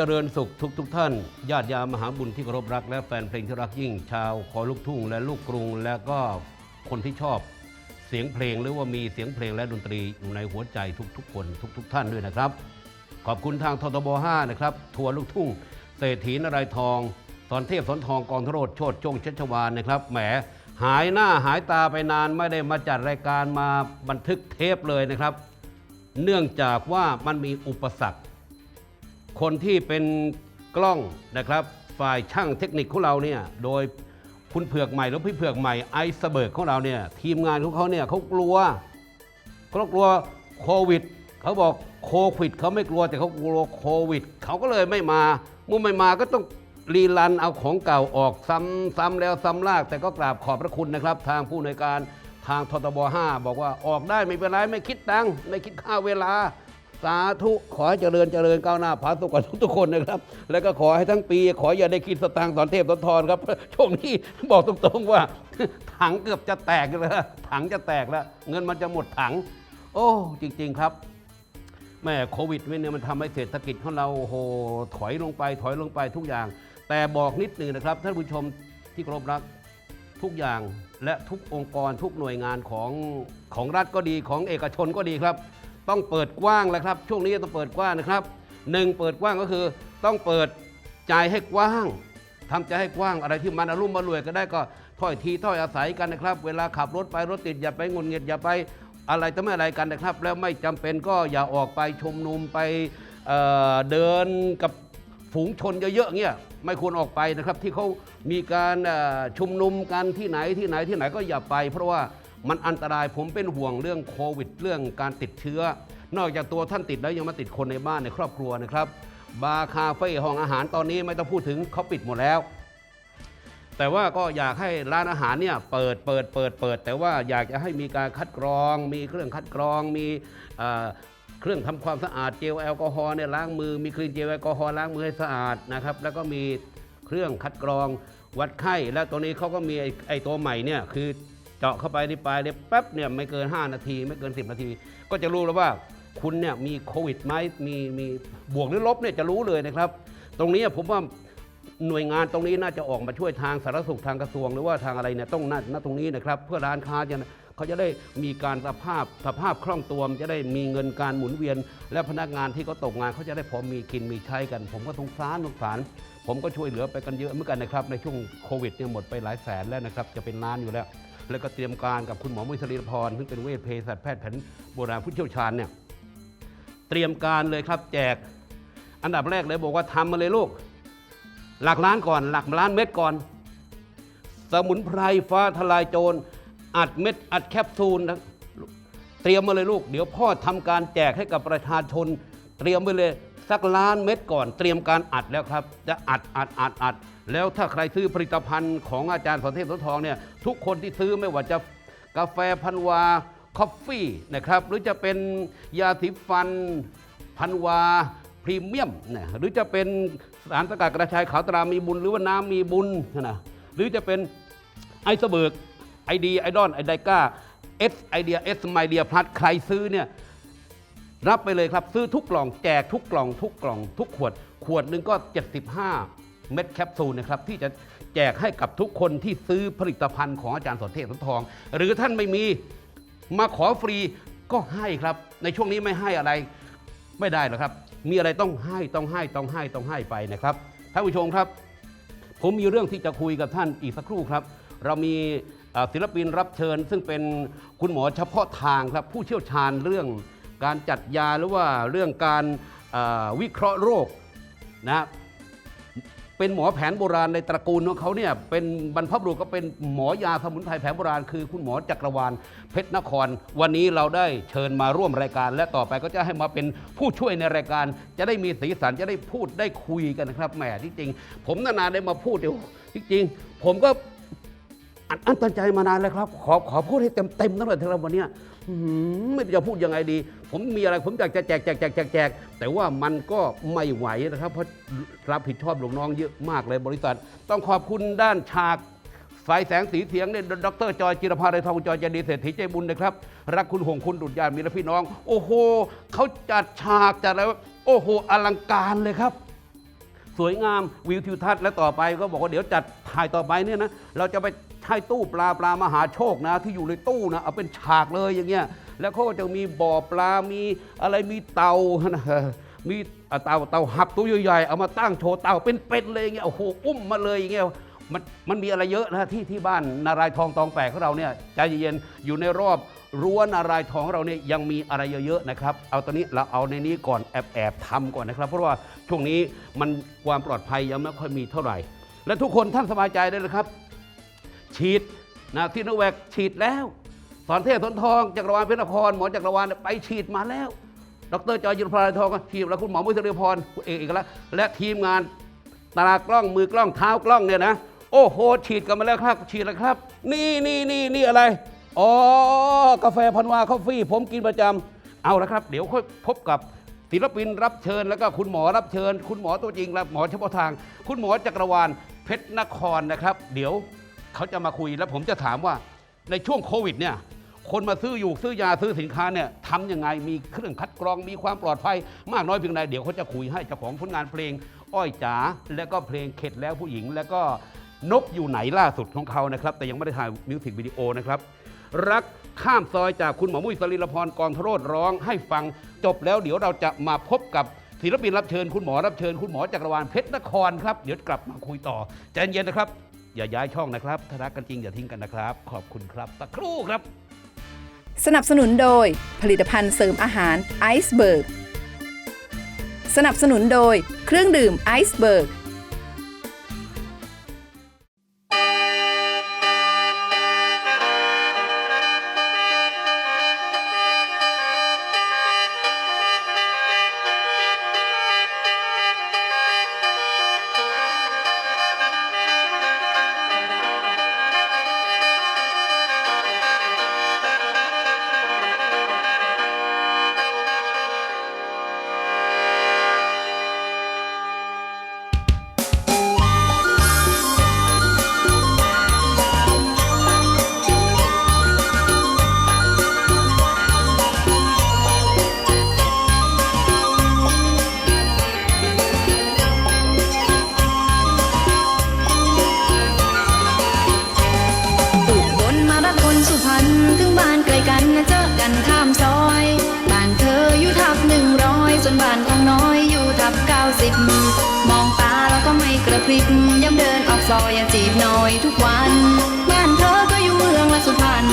เจริญสุขทุกทุกๆท่าน ญาติยามหาบุญที่เคารพรัก และแฟนเพลงที่รักยิ่ง ชาวคอลูกทุ่งและลูกกรุง และก็คนที่ชอบเสียงเพลงหรือว่ามีเสียงเพลงและดนตรีอยู่ในหัวใจทุกๆ คนทุก ๆ ท่านด้วยนะครับ ขอบคุณทางททบ5นะครับทัวร์ลูกทุ่งเศรษฐีนารายทองตอนเทพสนทองกองทโรดโชดจงชัชวานนะครับแหมหายหน้าหายตาไปนานไม่ได้มาจัดรายการมาบันทึกเทปเลยนะครับ เนื่องจากว่ามันมีอุปสรรค คนที่เป็นกล้องนะครับ ฝ่ายช่างเทคนิคของเราเนี่ยโดยคุณเผือกใหม่หรือพี่เผือกใหม่ไอซ์เบิร์กของเราเนี่ยทีมงานของเขาเนี่ยเขากลัวเขากลัวโควิดเขาบอกโควิดเขาไม่กลัวแต่เขากลัวโควิดเขาก็เลยไม่มาเมื่อไม่มาก็ต้องรีรันเอาของเก่าออกซ้ำซ้ำแล้วซ้ำลาก แต่ก็กราบขอบพระคุณนะครับ ทางผู้ในการทางททบ 5 บอกว่าออกได้ไม่เป็นไรไม่คิดตังไม่คิดค่าเวลา สาธุขอให้เจริญเจริญก้าวหน้าผาสุกกับทุกๆคนนะครับ แล้วก็ขอให้ทั้งปี ขออย่าได้คิดสตางค์สอนเทพสอนทอนครับช่วงนี้บอกตรงๆว่า ถังเกือบจะแตกแล้วถังจะแตกแล้ว เงินมันจะหมดถัง โอ้ จริง ๆครับแม่โควิดเนี่ยมันทำให้เศรษฐกิจของเราโอ้โหถอยลงไปถอยลงไปทุกอย่าง แต่บอกนิดหนึ่งนะครับท่านผู้ชมที่เคารพรักทุกอย่างและทุกองค์กรทุกหน่วยงานของของรัฐก็ดีของเอกชนก็ดีครับ ต้องเปิดกว้างแล้วครับ ช่วงนี้ต้องเปิดกว้างนะครับหนึ่งเปิดกว้างก็คือ ต้องเปิดใจให้กว้างทำใจให้กว้างอะไรที่มันอารมณ์มารวยก็ได้ก็ถ้อยทีถ้อยอาศัยกันนะครับ เวลาขับรถไปรถติดอย่าไปงุนเงียดอย่าไปอะไรต่ไม่อะไรกันนะครับ แล้วไม่จำเป็นก็อย่าออกไปชุมนุมไปเเดินกับฝูงชนเยอะๆเงี้ยไม่ควรออกไปนะครับที่เขามีการชุมนุมกันที่ไหนที่ไหนที่ไหนก็อย่าไป เพราะว่า มันอันตรายผมเป็นห่วงเรื่องโควิด เรื่องการติดเชื้อ นอกจากตัวท่านติดแล้วยังมาติดคนในบ้านในครอบครัวนะครับ บาร์คาเฟ่ห้องอาหารตอนนี้ไม่ต้องพูดถึงเขาปิดหมดแล้ว แต่ว่าก็อยากให้ร้านอาหารเนี่ยเปิดเปิดเปิดเปิด แต่ว่าอยากจะให้มีการคัดกรอง มีเครื่องคัดกรองมีเครื่องทำความสะอาดเจลแอลกอฮอล์เนี่ยล้างมือมีคลีนเจลแอลกอฮอล์ล้างมือให้สะอาดนะครับแล้วก็มีเครื่องคัดกรองวัดไข้ แล้วตัวนี้เขาก็มีไอ้ไอตัวใหม่เนี่ยคือ เจาะเข้าไปในปลายเนี่ยแป๊บเนี่ยไม่เกิน 5 นาที ไม่เกิน 10 นาที ก็จะรู้แล้วว่าคุณเนี่ยมีโควิดไหมมีมีบวกหรือลบเนี่ยจะรู้เลยนะครับ ตรงนี้ผมว่าหน่วยงานตรงนี้น่าจะออกมาช่วยทางสาธารณสุขทางกระทรวง หรือว่าทางอะไรเนี่ยต้องน่าตรงนี้นะครับ เพื่อร้านค้าจะเขาจะได้มีการสภาพสภาพคล่องตัวจะได้มีเงินการหมุนเวียน และพนักงานที่เขาตกงานเขาจะได้พอมีกินมีใช้กัน ผมก็สงสารสงสาร ผมก็ช่วยเหลือไปกันเยอะเหมือนกันนะครับในช่วงโควิดเนี่ยหมดไปหลายแสนแล้วนะครับจะเป็นล้านอยู่แล้ว แล้วก็เตรียมการกับคุณหมอมุสลีพรซึ่งเป็นเวชเภสัชแพทย์แผนโบราณผู้เชี่ยวชาญเนี่ยเตรียมการเลยครับแจก อันดับแรกเลยบอกว่าทำมาเลยลูก หลักล้านก่อน หลักล้านเม็ดก่อน สมุนไพรฟ้าทลายโจรอัดเม็ดอัดแคปซูลนะเตรียมมาเลยลูก เดี๋ยวพ่อทำการแจกให้กับประชาชน เตรียมไปเลย สักล้านเม็ดก่อน เตรียมการอัดแล้วครับ จะอัดอัดอัดอัดแล้วถ้าใครซื้อผลิตภัณฑ์ของอาจารย์สอนเทพสทองเนี่ยทุกคนที่ซื้อไม่ว่าจะกาแฟพันวาคอฟฟี่นะครับหรือจะเป็นยาสีฟันพันวาพรีเมียมนะหรือจะเป็นสารสกัดกระชายขาวตรามีบุญ หรือว่าน้ำมีบุญนะหรือจะเป็นไอซ์เบิร์กไอดีไอดอนไอไดก้าเอสไอเดียเอสไมเดียพลัสใครซื้อเนี่ย รับไปเลยครับ ซื้อทุกกล่องแจกทุกกล่องทุกกล่องทุกขวด ขวดหนึ่งก็ 75 เม็ดแคปซูลนะครับที่จะแจกให้กับทุกคนที่ซื้อผลิตภัณฑ์ของอาจารย์สนเทพสนทอง หรือท่านไม่มีมาขอฟรีก็ให้ครับ ในช่วงนี้ไม่ให้อะไรไม่ได้หรอกครับ มีอะไรต้องให้ต้องให้ต้องให้ต้องให้ไปนะครับท่านผู้ชมครับ ผมมีเรื่องที่จะคุยกับท่านอีกสักครู่ครับ เรามีศิลปินรับเชิญ ซึ่งเป็นคุณหมอเฉพาะทางครับผู้เชี่ยวชาญเรื่อง การจัดยาหรือว่าเรื่องการวิเคราะห์โรคนะเป็นหมอแผนโบราณในตระกูลของเขาเนี่ยเป็นบรรพบุรุษก็เป็นหมอยาสมุนไพรแผนโบราณคือคุณหมอจักรวาลเพชรนคร วันนี้เราได้เชิญมาร่วมรายการ และต่อไปก็จะให้มาเป็นผู้ช่วยในรายการ จะได้มีสีสันจะได้พูดได้คุยกันนะครับแหมที่จริง ผมนานๆได้มาพูดเดี๋ยวจริงๆผมก็ อัดอั้นตันใจมานานแล้วครับ ขอขอพูดให้เต็มเต็มๆตั้งแต่เทอวันนี้ไม่รู้จะพูดยังไงดี ผมมีอะไรผมอยากจะแจกแจกแจกแจกแจกแต่ว่ามันก็ไม่ไหวนะครับ เพราะรับผิดชอบลูกน้องเยอะมากเลยบริษัท ต้องขอบคุณด้านฉากสายแสงสีเสียงเนี่ยดรจอยจิรภาไรทองจอยเจดีเศรษฐีใจบุญนะครับ รักคุณหงคุณดุจยานมีและพี่น้อง โอ้โหเขาจัดฉากจัดอะไรไว้โอ้โหอลังการเลยครับสวยงามวิวทิวทัศน์และต่อไปก็บอกว่าเดี๋ยวจัดถ่ายต่อไปเนี่ยนะเราจะไป ใช้ตู้ปลาปลามหาโชคนะ ที่อยู่ในตู้นะเอาเป็นฉากเลยอย่างเงี้ยแล้วเขาก็จะมีบ่อปลามีอะไรมีเตานะมีเตาเตาหับตัวใหญ่ๆเอามาตั้งโชว์เตาเป็นๆเลยอย่างเงี้ยโอ้โหอุ้มมาเลยอย่างเงี้ยมันมันมีอะไรเยอะนะที่ที่บ้านนารายทองตองแปลกของเราเนี่ยใจเย็นๆอยู่ในรอบรั้วนารายทองของเราเนี่ยยังมีอะไรเยอะๆนะครับ เอาตอนนี้เราเอาในนี้ก่อนแอบแอบๆทำก่อนนะครับ เพราะว่าช่วงนี้มันความปลอดภัยยังไม่ค่อยมีเท่าไหร่ และทุกคนท่านสบายใจได้เลยครับ ฉีดนะที่นแวกฉีดแล้วสอนเทพสนทองจักรวาลเพชรนครหมอจักรวาลไปฉีดมาแล้ว ดรจอยยุทธพลายทองก็ฉีดแล้วคุณหมอมุ้ยเสรีพรเอกเอกแล้วและทีมงานตากล้องมือกล้องเท้ากล้องเนี่ยนะ โอ้โห ฉีดกันมาแล้วครับ ฉีดแล้วครับ นี่นี่นี่นี่อะไรอ๋อกาแฟพันวาคอฟฟี่ ผมกินประจำเอาละครับ เดี๋ยวค่อยพบกับศิลปินรับเชิญแล้วก็คุณหมอรับเชิญ คุณหมอตัวจริงและหมอเฉพาะทาง คุณหมอจักรวาลเพชรนครนะครับ เดี๋ยว เขาจะมาคุยแล้วผมจะถามว่าในช่วงโควิดเนี่ยคนมาซื้ออยู่ซื้อยาซื้อสินค้าเนี่ยทำยังไงมีเครื่องคัดกรองมีความปลอดภัย มากน้อยเพียงใดเดี๋ยวเขาจะคุยให้เจ้าของผลงานเพลง อ้อยจ๋าแล้วก็เพลงเข็ดแล้วผู้หญิง แล้วก็นกอยู่ไหนล่าสุดของเขานะครับ แต่ยังไม่ได้ถ่ายมิวสิกวิดีโอนะครับรักข้ามซอยจากคุณหมอมุ้ยสลีลพรกองทโรดร้องให้ฟังจบแล้วเดี๋ยวเราจะมาพบกับศิลปินรับเชิญ คุณหมอรับเชิญ คุณหมอจักรวาลเพชรนครครับเดี๋ยวกลับมาคุยต่อใจเย็นนะครับ อย่าย้ายช่องนะครับถ้ารักกันจริงอย่าทิ้งกันนะครับ ขอบคุณครับสักครู่ครับ สนับสนุนโดยผลิตภัณฑ์เสริมอาหารไอซ์เบิร์ก สนับสนุนโดยเครื่องดื่มไอซ์เบิร์ก สิบมองตาแล้วก็ไม่กระพริบย้ำเดินออกซอยอย่าจีบหน่อยทุกวัน บ้านเธอก็อยู่เมืองละสุพรรณ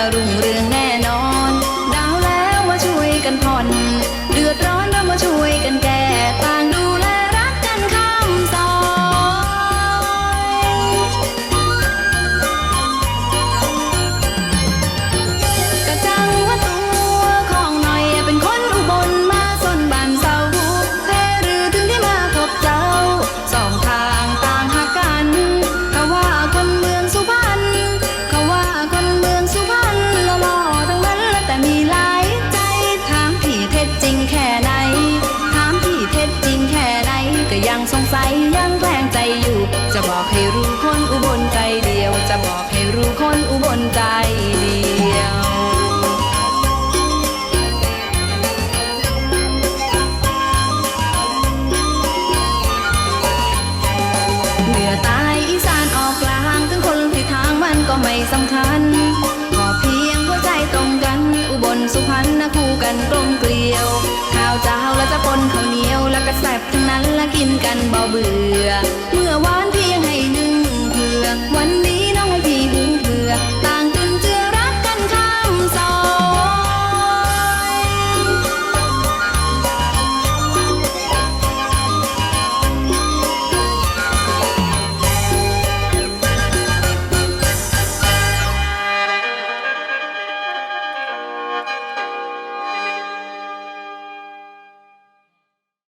อนเมืองอะรุ่งเรือง ยังสงสัยยังแกล้งใจอยู่ จะบอกให้รู้คนอุบลใจเดียว จะบอกให้รู้คนอุบลใจเดียวเหนือใต้อีสานออกกลางถึงคนที่ทางมันก็ไม่สำคัญ กินกันบ่เบื่อ เมื่อวาน